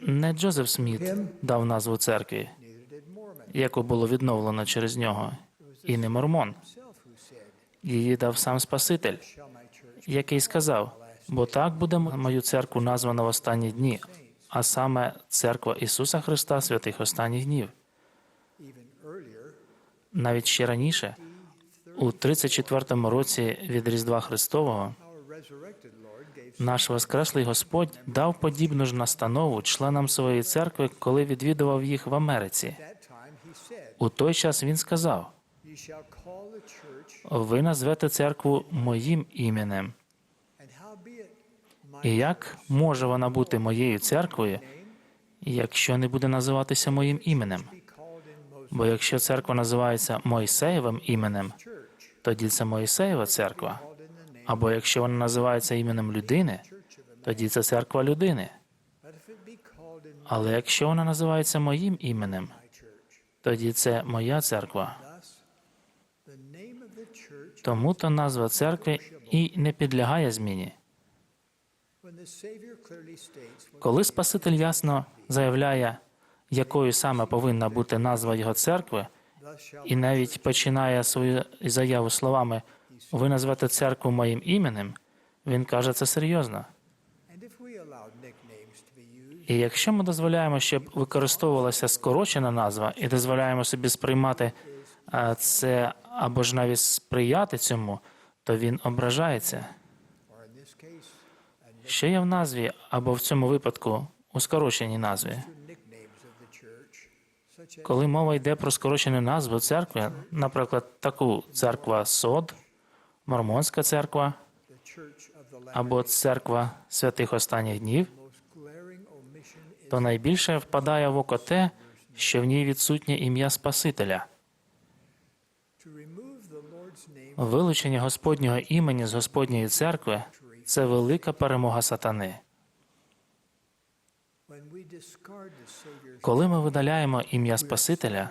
Не Джозеф Сміт дав назву церкві, яку було відновлено через нього, і не Мормон. Її дав сам Спаситель, який сказав: бо так буде мою церкву названа в останні дні, а саме церква Ісуса Христа святих останніх днів. Навіть ще раніше, у 34-му році від Різдва Христового, наш Воскреслий Господь дав подібну ж настанову членам своєї церкви, коли відвідував їх в Америці. У той час він сказав: ви назвете церкву моїм іменем. І як може вона бути моєю церквою, якщо не буде називатися моїм іменем? Бо якщо церква називається Мойсеєвим іменем, тоді це Мойсеєва церква. Або якщо вона називається іменем людини, тоді це церква людини. Але якщо вона називається моїм іменем, тоді це моя церква. Тому то назва церкви і не підлягає зміні. Коли Спаситель ясно заявляє, якою саме повинна бути назва його церкви, і навіть починає свою заяву словами Ви назвете церкву моїм іменем, він каже це серйозно. І якщо ми дозволяємо, щоб використовувалася скорочена назва, і дозволяємо собі сприймати це або ж навіть сприяти цьому, то він ображається. Що є в назві або в цьому випадку у скороченій назві? Коли мова йде про скорочену назву церкви, наприклад, таку церква Сод, Мормонська церква або церква святих останніх днів, то найбільше впадає в око те, що в ній відсутнє ім'я Спасителя. Вилучення Господнього імені з Господньої церкви це велика перемога сатани. Коли ми видаляємо ім'я Спасителя,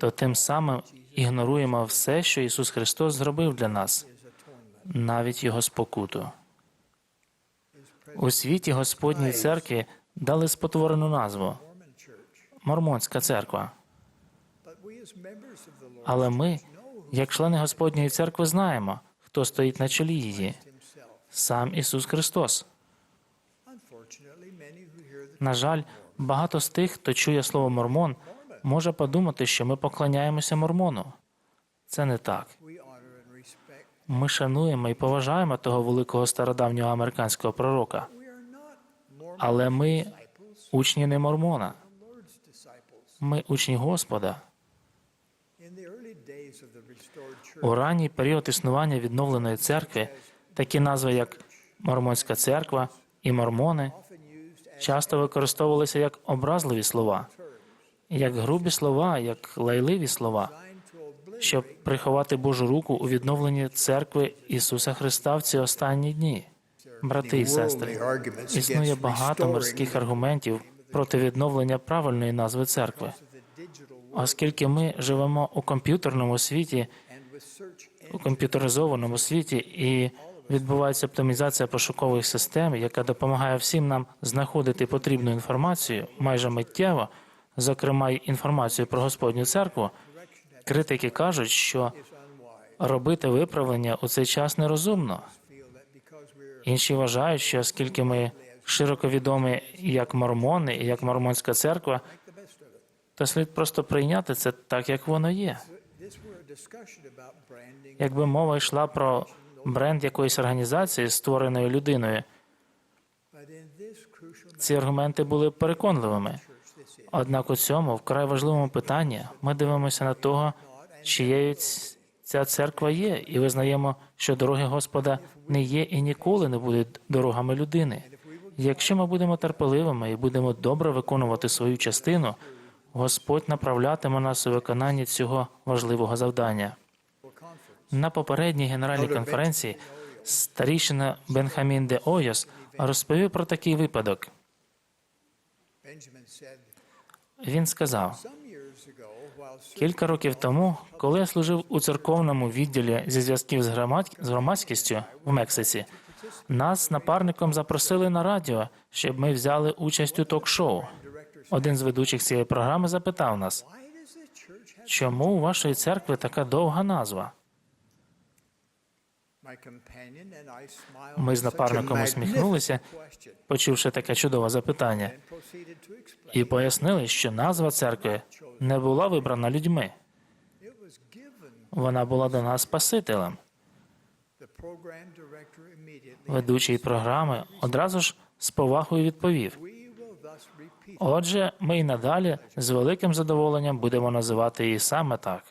то тим самим ігноруємо все, що Ісус Христос зробив для нас, навіть Його спокуту. У світі Господній церкві дали спотворену назву Мормонська церква. Але ми, як члени Господньої церкви, знаємо, хто стоїть на чолі її сам Ісус Христос. На жаль, багато з тих, хто чує слово мормон, може подумати, що ми поклоняємося мормону. Це не так. Ми шануємо і поважаємо того великого стародавнього американського пророка. Але ми учні не мормона. Ми учні Господа. У ранній період існування відновленої церкви такі назви, як Мормонська церква і мормони, часто використовувалися як образливі слова, як грубі слова, як лайливі слова, щоб приховати Божу руку у відновленні церкви Ісуса Христа в ці останні дні. Брати і сестри, існує багато морських аргументів проти відновлення правильної назви церкви, оскільки ми живемо у комп'ютерному світі, у комп'ютеризованому світі і відбувається оптимізація пошукових систем, яка допомагає всім нам знаходити потрібну інформацію майже миттєво, зокрема й інформацію про Господню церкву. Критики кажуть, що робити виправлення у цей час нерозумно. Інші вважають, що оскільки ми широко відомі як мормони і як мормонська церква, то слід просто прийняти це так, як воно є. Якби мова йшла про бренд якоїсь організації, створеної людиною, ці аргументи були переконливими. Однак у цьому вкрай важливому питанні ми дивимося на того, чиєю ця церква є, і визнаємо, що дороги Господа не є і ніколи не будуть дорогами людини. Якщо ми будемо терпеливими і будемо добре виконувати свою частину, Господь направлятиме нас у виконанні цього важливого завдання. На попередній генеральній конференції старішина Бенхамін де Ойос розповів про такий випадок. Він сказав: кілька років тому, коли я служив у церковному відділі зі зв'язків з громад- з громадськістю в Мексиці, Нас з напарником запросили на радіо, щоб ми взяли участь у ток-шоу. Один з ведучих цієї програми запитав нас, чому у вашої церкви така довга назва? Ми з напарником усміхнулися, почувши таке чудове запитання, і пояснили, що назва церкви не була вибрана людьми. Вона була дана Спасителем. Ведучий програми одразу ж з повагою відповів: Отже, ми й надалі з великим задоволенням будемо називати її саме так.